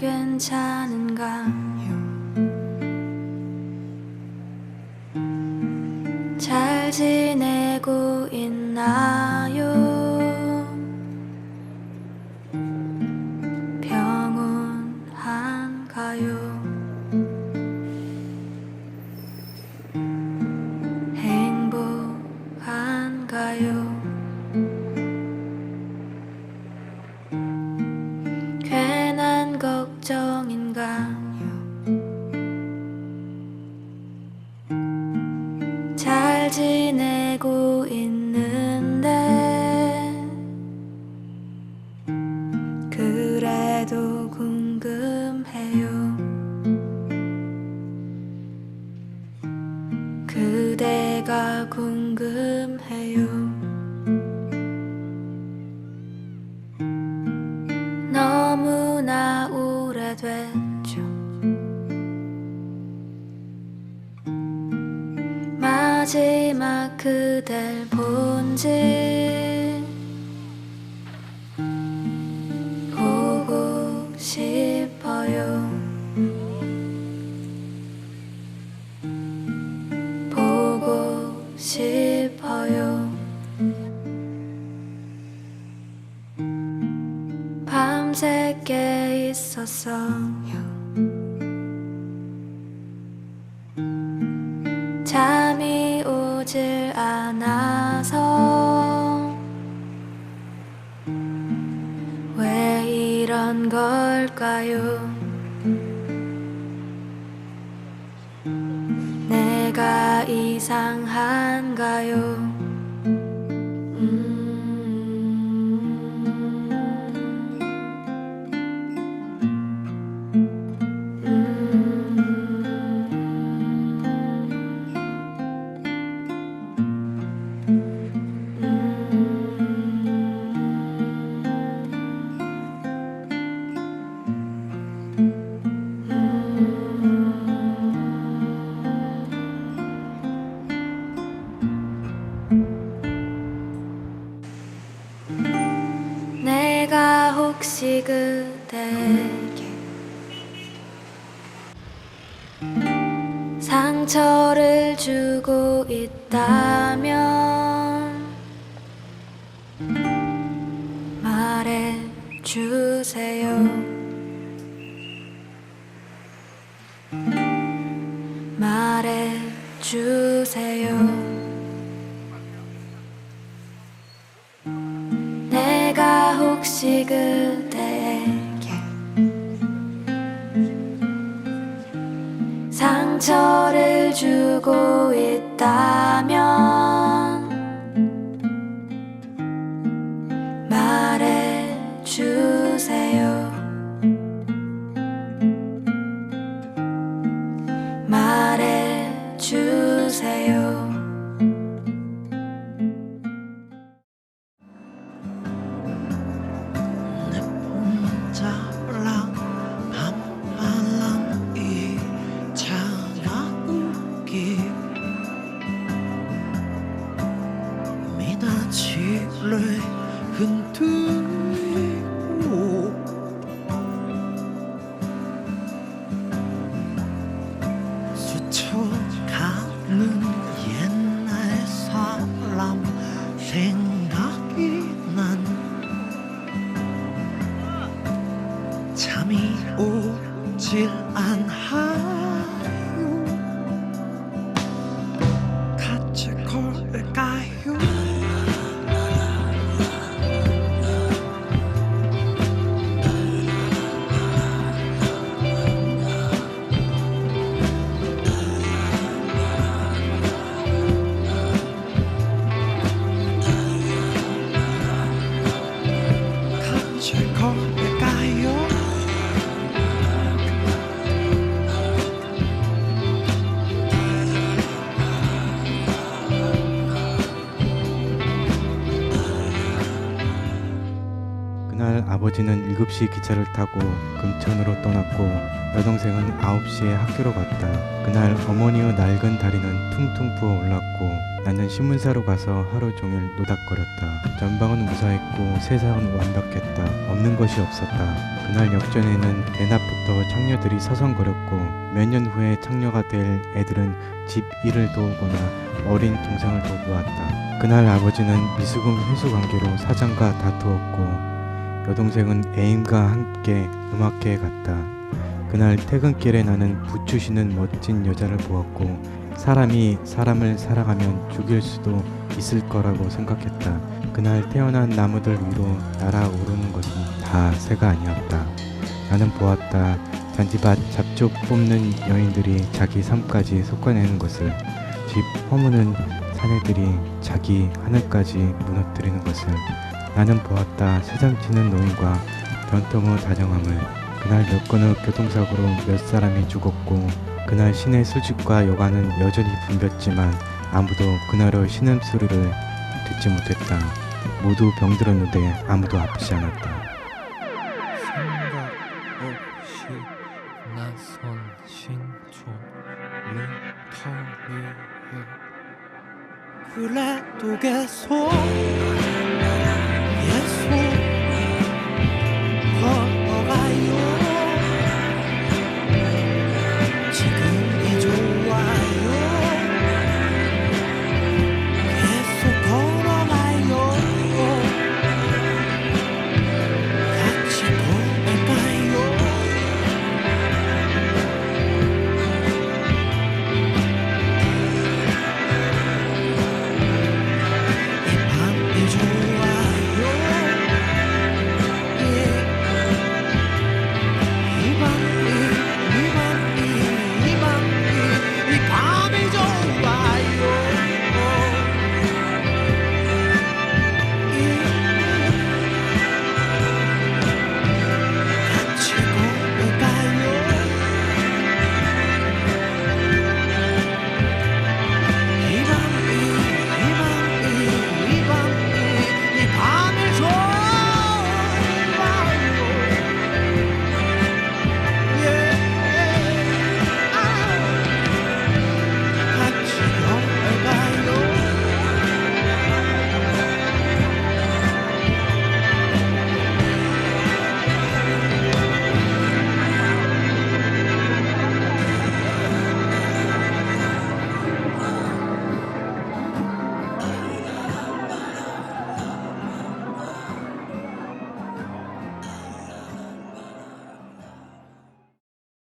괜찮은가요? 잘 지내고 있나요? 행복한가요? 잘 지내고 있는데 그래도 궁금해요. 그대가 궁금 마지막 그댈 본지 보고 싶어요. 보고 싶어요. 밤새 깨 있었어 요 잠이 오질 않아서 왜 이런 걸까요? 내가 이상한가요? 혹시 그대에게 상처를 주고 있다면 말해 주세요. 말해 주세요. 내가 혹시 그 스쳐가는 옛날 사람 생각이 난 잠이 오질 않아 아버지는 7시 기차를 타고 금천으로 떠났고 여동생은 9시에 학교로 갔다. 그날 어머니의 낡은 다리는 퉁퉁 부어 올랐고 나는 신문사로 가서 하루 종일 노닥거렸다. 전방은 무사했고 세상은 완벽했다. 없는 것이 없었다. 그날 역전에는 내 앞부터 창녀들이 서성거렸고 몇 년 후에 창녀가 될 애들은 집 일을 도우거나 어린 동생을 도우았다. 그날 아버지는 미수금 회수 관계로 사장과 다투었고 여동생은 애인과 함께 음악회에 갔다. 그날 퇴근길에 나는 부추시는 멋진 여자를 보았고 사람이 사람을 사랑하면 죽일 수도 있을 거라고 생각했다. 그날 태어난 나무들 위로 날아오르는 것은 다 새가 아니었다. 나는 보았다. 잔디밭 잡초 뽑는 여인들이 자기 삶까지 솎아내는 것을 집 허무는 사내들이 자기 하늘까지 무너뜨리는 것을 나는 보았다. 세상치는 노인과 변통의 다정함을 그날 몇 건의 교통사고로 몇 사람이 죽었고 그날 신의 수집과 여가는 여전히 붐볐지만 아무도 그날의 신음소리를 듣지 못했다. 모두 병들었는데 아무도 아프지 않았다. 생각 없이 나선 신촌 루터리에 그래도 계속